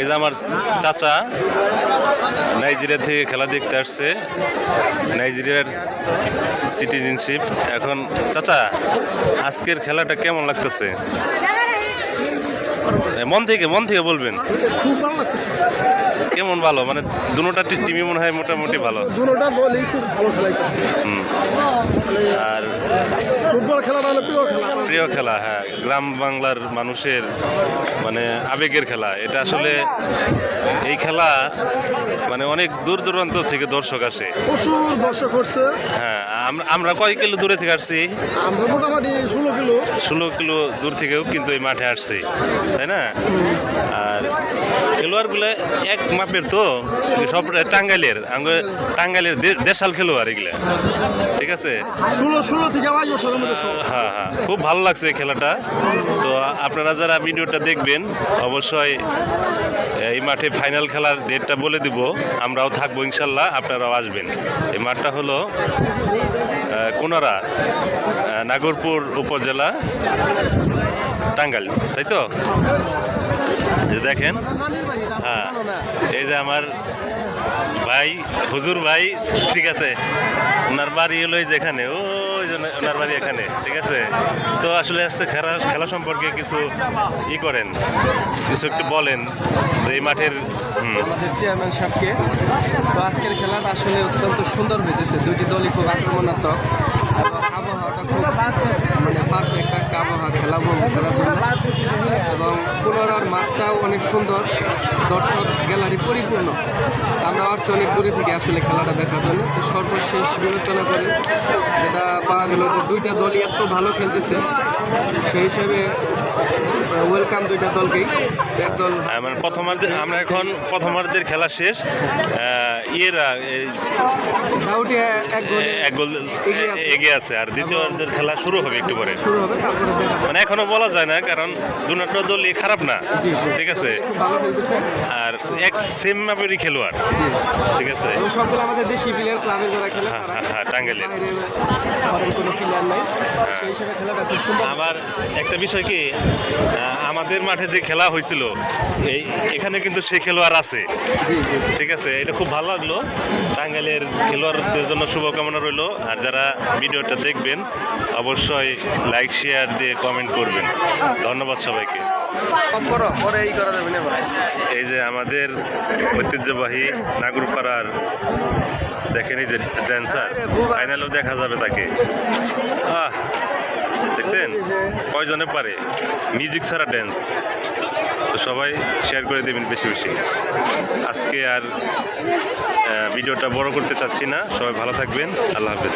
এই যে আমার চাচা নাইজেরিয়া থেকে খেলা দেখতে আসছে। নাইজেরিয়ার সিটিজেনশিপ। এখন চাচা, আজকের খেলাটা কেমন লাগতেছে? মন থেকে মন থেকে বলবেন। খুব ভালো লাগতেছে কেমন ভালো? মানে দুটা টিমই মনে হয় মোটামুটি ভালো। দুটা দলই খুব ভালো খেলাইতেছে। হুম। আর ফুটবল খেলা ভালো প্রিয় খেলা প্রিয় খেলা হ্যাঁ গ্রাম বাংলার মানুষের মানে আবেগের খেলা। এটা আসলে এই খেলা মানে অনেক দূর দূরান্ত থেকে দর্শক আসে। প্রচুর দর্শক হ্যাঁ আমরা কয় কিলো দূরে থেকে আসছি? আমরা মোটামুটি ষোলো কিলো। ষোলো কিলো দূর থেকেও কিন্তু এই মাঠে আসছি তাই না? আর খেলোয়াড়গুলো এক মাপের তো সব টাঙ্গাইলের টাঙ্গাইলের দেশাল খেলোয়াড় এগুলা ঠিক আছে? ষোলো ষোলো থেকে হ্যাঁ হ্যাঁ খুব ভালো লাগছে খেলাটা। তো আপনারা যারা ভিডিওটা দেখবেন, অবশ্যই এই মাঠে ফাইনাল খেলার ডেটটা বলে দিব। আমরাও থাকব ইনশাল্লাহ, আপনারাও আসবেন। এই মাঠটা হলো কোনারা নাগরপুর উপজেলা, টাঙ্গাইল, তাই তো? দেখেন হ্যাঁ এই যে আমার ভাই, হুজুর ভাই, ঠিক আছে, ওনার বাড়ি হলো এই যে ও ওই ওনার বাড়ি এখানে, ঠিক আছে? তো আসলে আজকে খেলা খেলা সম্পর্কে কিছু ই করেন, কিছু একটু বলেন, যে এই মাঠের আমাদের চেয়ারম্যান সাহেবকে। তো আজকের খেলাটা আসলে অত্যন্ত সুন্দর হয়েছে দুটি দলই খুব আক্রমণাত্মক। এবং আবহাওয়াটা খুব মানে পারফেক্ট একটা আবহাওয়া খেলা করার জন্য এবং পুনরার মাঠটাও অনেক সুন্দর দর্শক গ্যালারি পরিপূর্ণ। আমরা আসছি অনেক দূরে থেকে আসলে খেলাটা দেখার জন্য। তো সর্বশেষ বিবেচনা করে যেটা পাওয়া গেল যে দুইটা দলই এত ভালো খেলতেছে সেই হিসেবে ওয়েলকাম দুইটা দলকেই। এক দল মানে প্রথমার্ধে আমরা এখন প্রথমার্ধের খেলা শেষ। ইয়েরা ডাউটে এক গোল এগিয়ে আছে। আর দ্বিতীয়ার্ধের খেলা শুরু হবে একটু পরে। শুরু হবে তারপরে মানে এখনও বলা যায় না কারণ দুটো দলই খারাপ না। ঠিক আছে? আর এক সেম মাপেরই খেলোয়াড় ঠিক আছে? আমাদের দেশি প্লেয়ার ক্লাবে যারা খেলে হ্যাঁ, তারা হ্যাঁ, হ্যাঁ, টাঙ্গাইলের। কোনো প্লেয়ার নাই। সেই হিসেবে খেলাটা খুব সুন্দর। আবার একটা বিষয় কি আমাদের মাঠে যে খেলা হয়েছিল এই এখানে কিন্তু সেই খেলোয়াড় আছে। ঠিক আছে এটা খুব ভালো লাগল। টাঙ্গাইলের খেলোয়াড়দের জন্য শুভকামনা রইল। আর যারা ভিডিওটা দেখবেন অবশ্যই লাইক শেয়ার দিয়ে কমেন্ট করবেন। ধন্যবাদ সবাইকে। এই যে আমাদের ঐতিহ্যবাহী নাগরপাড়ার দেখেন যে ড্যান্সার ফাইনালেও দেখা যাবে তাকে। দেখছেন? কয়জনে পারে? মিউজিক ছাড়া ড্যান্স তো সবাই শেয়ার করে দেবেন বেশি বেশি। আজকে আর ভিডিওটা বড় করতে চাচ্ছি না। সবাই ভালো থাকবেন। আল্লাহ হাফেজ।